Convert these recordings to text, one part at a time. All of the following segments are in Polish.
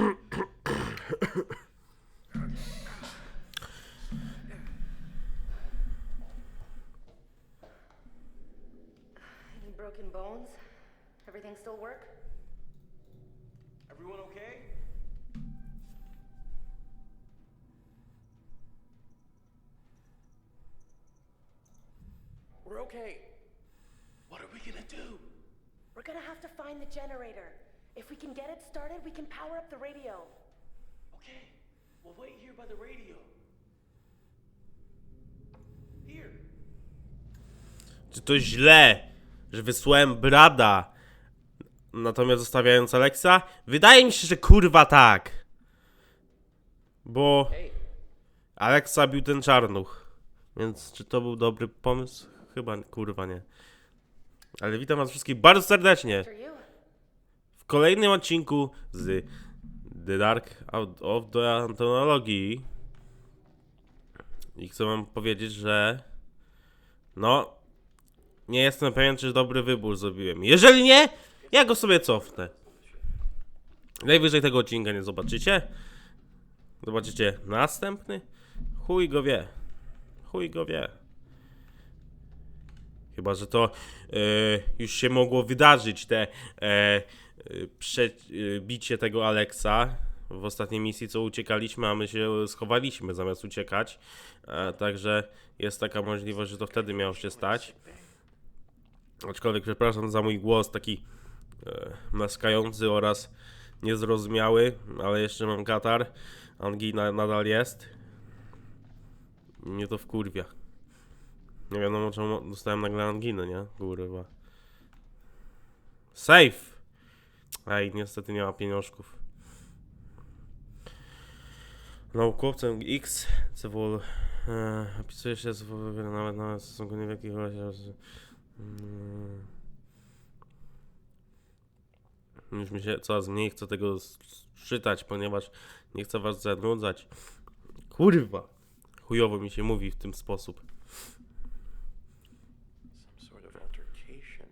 Any broken bones? Everything still work? Everyone okay? We're okay. What are we gonna do? We're gonna have to find the generator. If we can get it started, we can power up the radio. Okay, we'll wait here by the radio. Here. Czy to źle, że wysłałem Brada, natomiast zostawiając Alexa? Wydaje mi się, że kurwa tak. Bo Alexa bił ten czarnuch. Więc czy to był dobry pomysł? Chyba kurwa nie. Ale witam was wszystkich bardzo serdecznie kolejnym odcinku z The Dark Out of the Anthology. I chcę wam powiedzieć, że no nie jestem pewien, czy dobry wybór zrobiłem. Jeżeli nie, ja go sobie cofnę. Najwyżej tego odcinka nie zobaczycie. Zobaczycie następny. Chuj go wie. Chuj go wie. Chyba, że to e, już się mogło wydarzyć, te e, przebicie tego Alexa w ostatniej misji, co uciekaliśmy, a my się schowaliśmy zamiast uciekać. E, także jest taka możliwość, że to wtedy miało się stać. Aczkolwiek przepraszam za mój głos taki e, maskający oraz niezrozumiały, ale jeszcze mam katar. Angina nadal jest. Mnie to wkurwia. Nie wiadomo czemu dostałem nagle anginę, nie? Kurwa. Safe! Ej, niestety nie ma pieniążków. Naukowcem X, CWL, e, opisuje się CWL, nawet w stosunku niewielkich razie. Mm. Już mi się coraz mniej chce tego czytać, ponieważ nie chcę was zanudzać. Kurwa! Chujowo mi się mówi w tym sposób. some sort of altercation.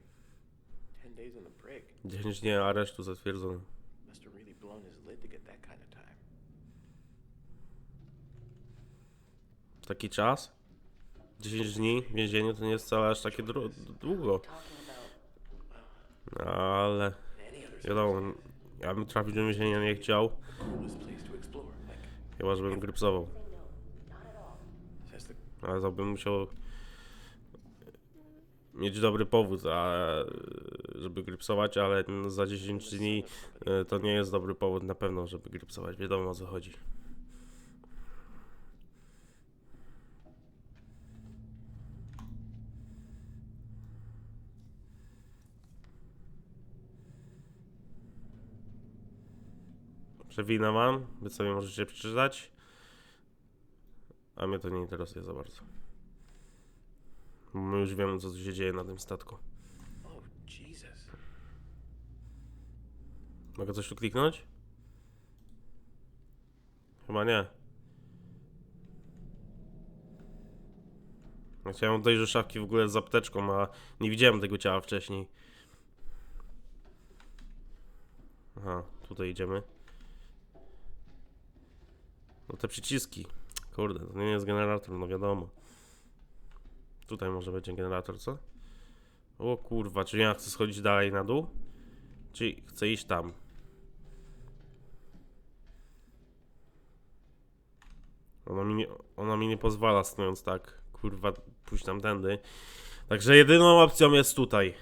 Ten days on the break. 10 dni aresztu zatwierdzono. Must have really blown his lid to get that kind of time. Taki czas? 10 dni w więzieniu to nie jest wcale aż takie dru- długo. Ale wiadomo, ja bym trafić do więzienia nie chciał, coolest place to explore. Like, chyba żebym grypsował. Ale to bym musiał mieć dobry powód, a, żeby grypsować, ale za 10 dni e, to nie jest dobry powód na pewno, żeby grypsować. Wiadomo o co chodzi. Przewinę wam, wy sobie możecie przeczytać. A mnie to nie interesuje za bardzo. My już wiemy, co tu się dzieje na tym statku. Oh. Mogę coś tu kliknąć? Chyba nie. Chciałem dojść do szafki w ogóle z apteczką, a nie widziałem tego ciała wcześniej. Aha, tutaj idziemy. No te przyciski. Kurde, to nie jest generator, no wiadomo. Tutaj może będzie generator, co? O kurwa, czy ja chcę schodzić dalej na dół? Czy chcę iść tam? Ona mi, nie, ona mi nie pozwala stojąc tak, kurwa, pójść tamtędy. Także jedyną opcją jest tutaj.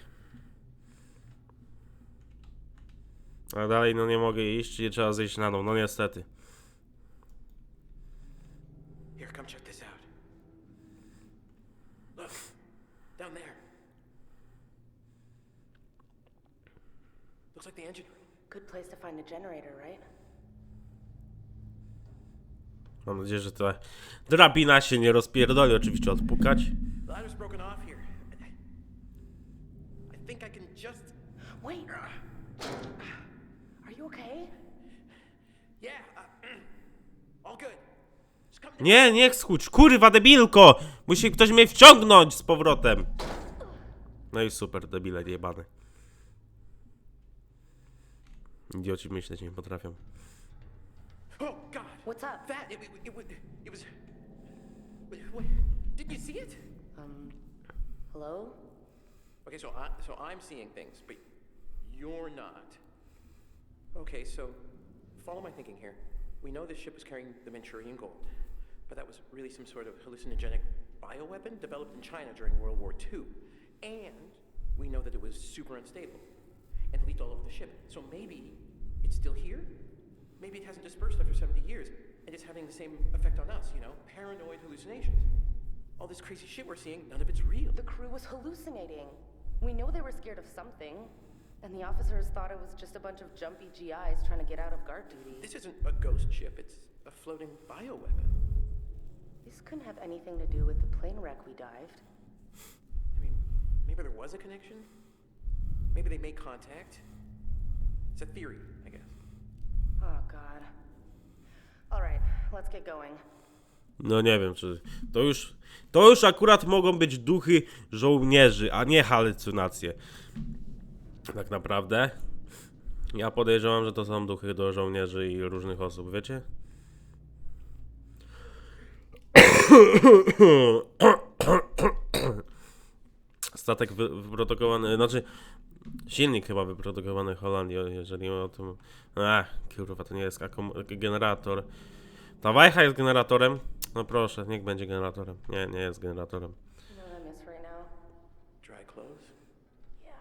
A dalej no nie mogę iść, czyli trzeba zejść na dół, no niestety. Here, come check this out. Look, down there. Looks like the engine room. Good place to find a generator, right? Mam nadzieję, że ta drabina się nie rozpierdoli, oczywiście odpukać. The ladder's broken off here. and I, I think I can just. Wait. Are you okay? Yeah, uh, all good. Just come down. Nie, nie schudź, kurwa debilko! Musi ktoś mnie wciągnąć z powrotem. No i super, debile jebane. Idioci myśleć nie potrafią. What's up? That it, it, it, it was. Wait, wait, didn't you see it? Um, hello? Okay, so I so I'm seeing things, but you're not. Okay, so follow my thinking here. We know this ship was carrying the Manchurian gold, but that was really some sort of hallucinogenic bioweapon developed in China during World War II. And we know that it was super unstable and leaked all over the ship. So maybe it's still here? Maybe it hasn't dispersed after 70 years and it's having the same effect on us, you know? Paranoid hallucinations. All this crazy shit we're seeing, none of it's real. The crew was hallucinating. We know they were scared of something. And the officers thought it was just a bunch of jumpy GIs trying to get out of guard duty. This isn't a ghost ship, it's a floating bioweapon. This couldn't have anything to do with the plane wreck we dived. I mean, maybe there was a connection? Maybe they made contact? It's a theory, I guess. Oh, God. All right, let's get going. No nie wiem, czy to już. To już akurat mogą być duchy żołnierzy, a nie halucynacje. Tak naprawdę. Ja podejrzewam, że to są duchy do żołnierzy i różnych osób, wiecie? Statek wy, wyprodukowany, znaczy silnik chyba wyprodukowany w Holandii, jeżeli o tym... Ach, kurwa, to nie jest akum- generator. Ta wajcha jest generatorem? No proszę, niech będzie generatorem. Nie, nie jest generatorem. Yeah.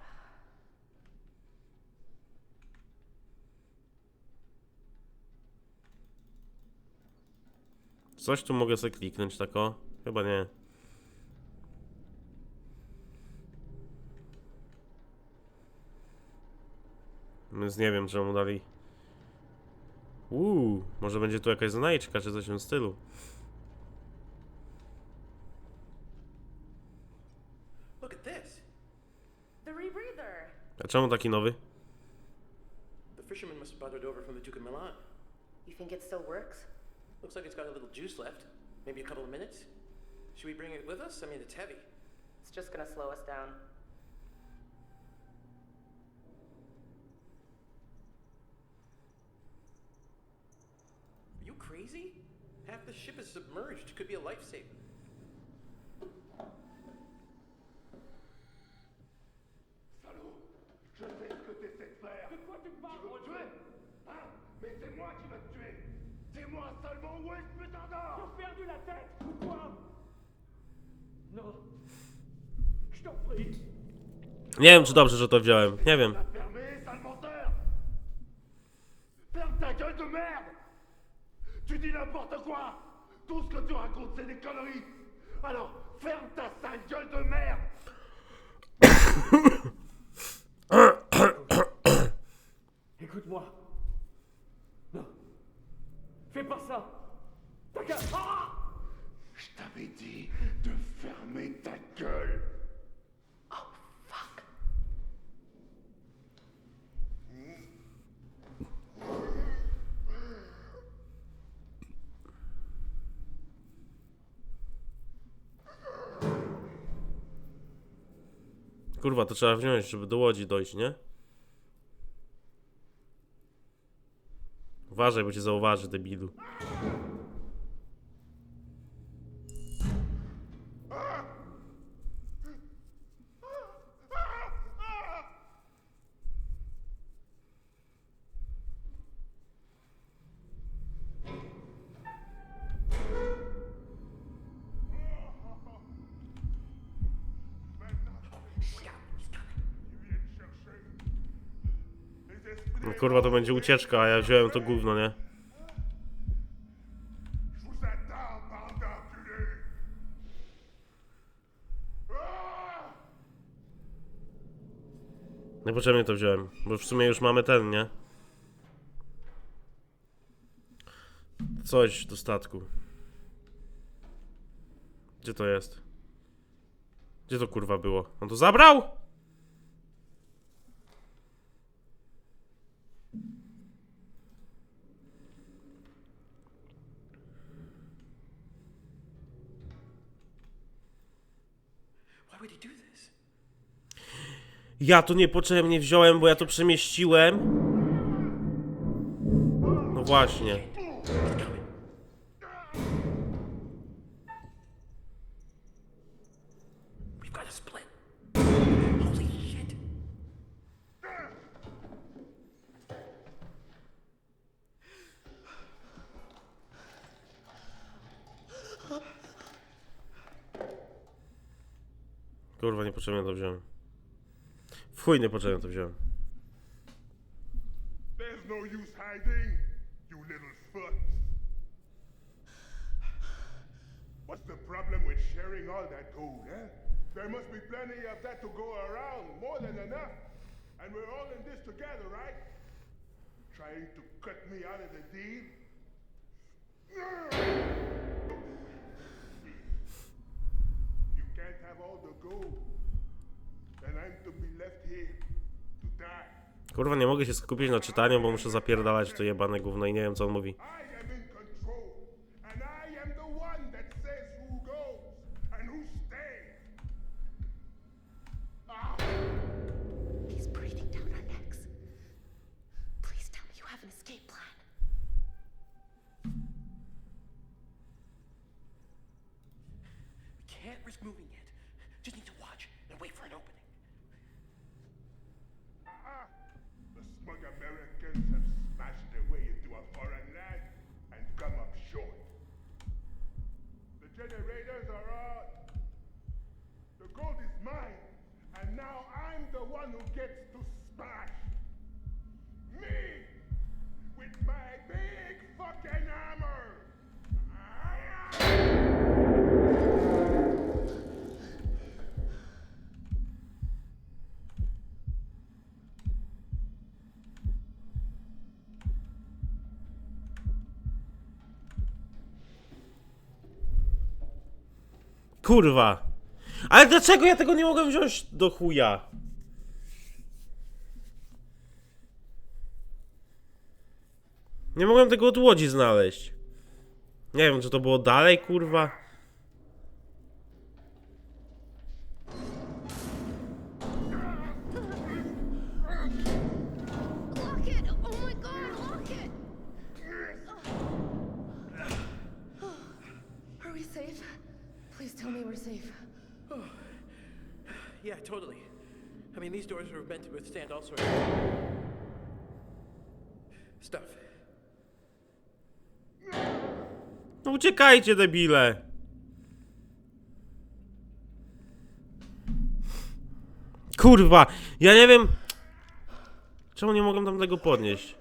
Coś tu mogę sobie kliknąć tako? Chyba nie. Więc nie wiem, czemu dali. Uuu, może będzie tu jakaś znajdźka, czy coś w tym stylu. A czemu taki nowy? The fisherman must have brought it over from the Duke of Milan. You think it still works? Looks like it's got a little juice left. Maybe a couple of minutes? Should we bring it with us? I mean, it's heavy. It's just gonna slow us down. Crazy? Half the ship is submerged. Could be a lifesaver. Salaud Je sais ce que t'essaies de faire De quoi tu me parles Tu veux me tuer Hein Mais c'est moi qui vais te tuer C'est moi seulement Où est-ce putain d'or T'as perdu la tête ou quoi Non. Je t'en prie. Nie wiem, czy dobrze, że to wziąłem. Nie wiem. Tu dis n'importe quoi Tout ce que tu racontes, c'est des conneries Alors, ferme ta sale gueule de merde Écoute-moi. Non. Fais pas ça. T'as qu'à. Ah Je t'avais dit Kurwa, to trzeba wziąć, żeby do łodzi dojść, nie? Uważaj, bo cię zauważy, debilu. Kurwa, to będzie ucieczka, a ja wziąłem to gówno, nie? Niepotrzebnie to wziąłem, bo w sumie już mamy ten, nie? Coś do statku. Gdzie to jest? Gdzie to kurwa było? On to zabrał? Ja to niepotrzebnie wziąłem, bo ja to przemieściłem. No właśnie. Kurwa, niepotrzebnie to wziąłem. Chuj niepotrzebnie to wziąłem. There's no use hiding, you little fucks. What's the problem with sharing all that gold, eh? There must be plenty of that to go around, more than enough. And we're all in this together, right? Trying to cut me out of the deal? You can't have all the gold. Kurwa, nie mogę się skupić na czytaniu, bo muszę zapierdalać to jebane gówno i nie wiem co on mówi. Who gets to. Me! With my big fucking! Kurwa! Ale dlaczego ja tego nie mogłem wziąć do chuja? Nie mogłem tego od łodzi znaleźć. Nie wiem, czy to było dalej, kurwa. Oh. Yeah, totally. I mean, these doors meant to withstand all sorts of stuff. No uciekajcie, debile! Kurwa! Ja nie wiem... Czemu nie mogłem tam tego podnieść?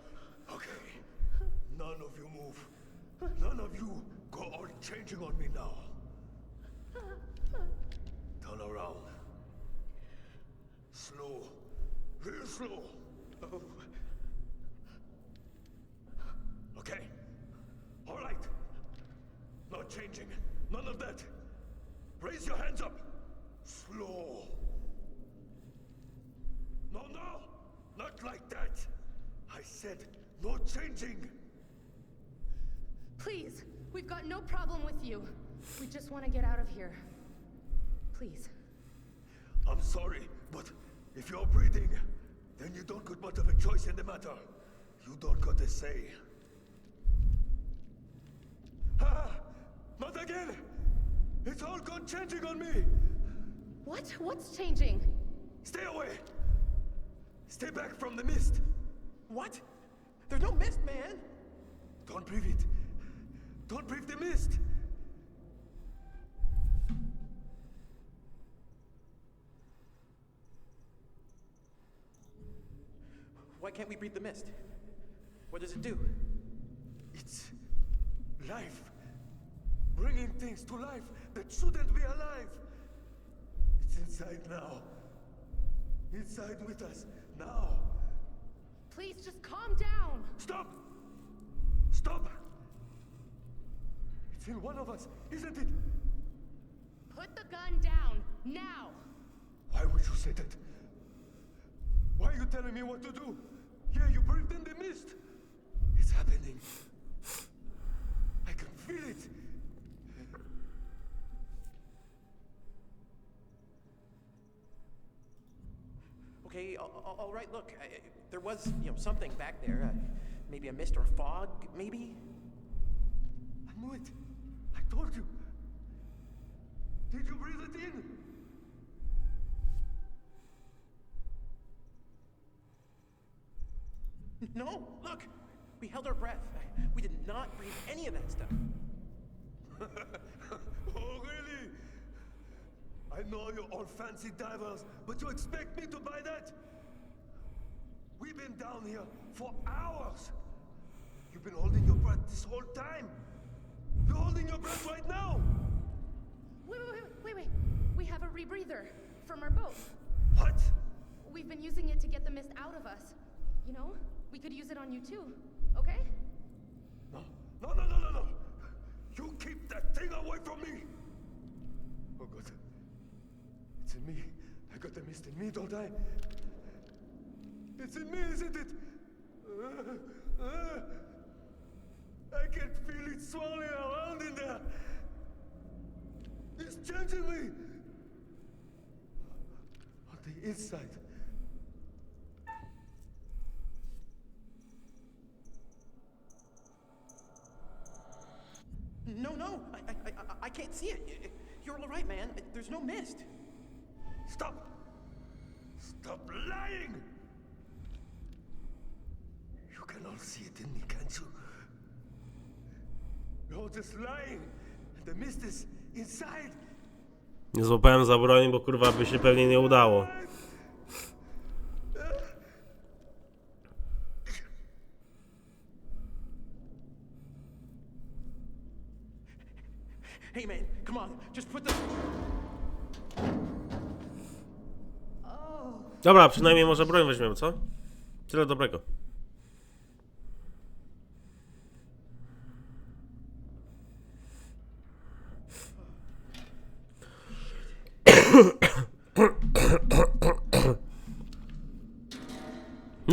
Raise your hands up. Slow. No, no. Not like that. I said no changing. Please, we've got no problem with you. We just want to get out of here. Please. I'm sorry, but if you're breathing, then you don't got much of a choice in the matter. You don't got a say. Ah! Not again! It's all gone changing on me! What? What's changing? Stay away! Stay back from the mist! what? There's no mist, man! Don't breathe it! Don't breathe the mist! Why can't we breathe the mist? What does it do? It's life. Bringing things to life that shouldn't be alive. It's inside now. Inside with us now. Please just calm down. Stop! Stop! It's in one of us, isn't it? Put the gun down now. Why would you say that? Why are you telling me what to do? Yeah, you breathed in the mist. It's happening. I can feel it. Okay, all, all- right, look, I, there was, you know, something back there. Uh, maybe a mist or a fog, maybe? I knew it. I told you. Did you breathe it in? No, look, we held our breath. We did not breathe any of that stuff. oh, really? I know you're all fancy divers, but you expect me to buy that? We've been down here for hours. You've been holding your breath this whole time. You're holding your breath right now. Wait, wait, wait, wait, wait. We have a rebreather from our boat. What? We've been using it to get the mist out of us. You know, we could use it on you too, okay? No, no, no, no, no, no. You keep that thing away from me. Oh, God. It's in me. I got the mist in me, don't I? It's in me, isn't it? Uh, uh, I can feel it swirling around in there. It's changing me. On the inside. No, no, I, I, I, I can't see it. You're all right, man. There's no mist. Stop! Stop lying! Can't you? You're just lying. The mist is inside. Nie złapałem za broń, bo kurwa by się pewnie nie udało. Hey, man, come on. Just put the. Dobra, przynajmniej może broń weźmiemy, co? Tyle dobrego.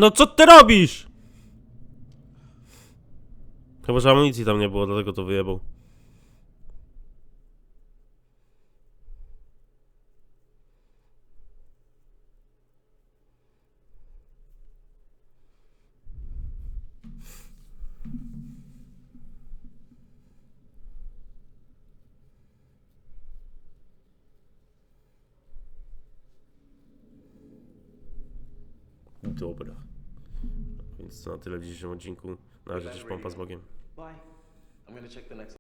No co ty robisz? Chyba, że amunicji tam nie było, dlatego to wyjebał. Dobra. Więc to na tyle w dzisiejszym odcinku. Na razie, cześć, pompa z Bogiem. Bye.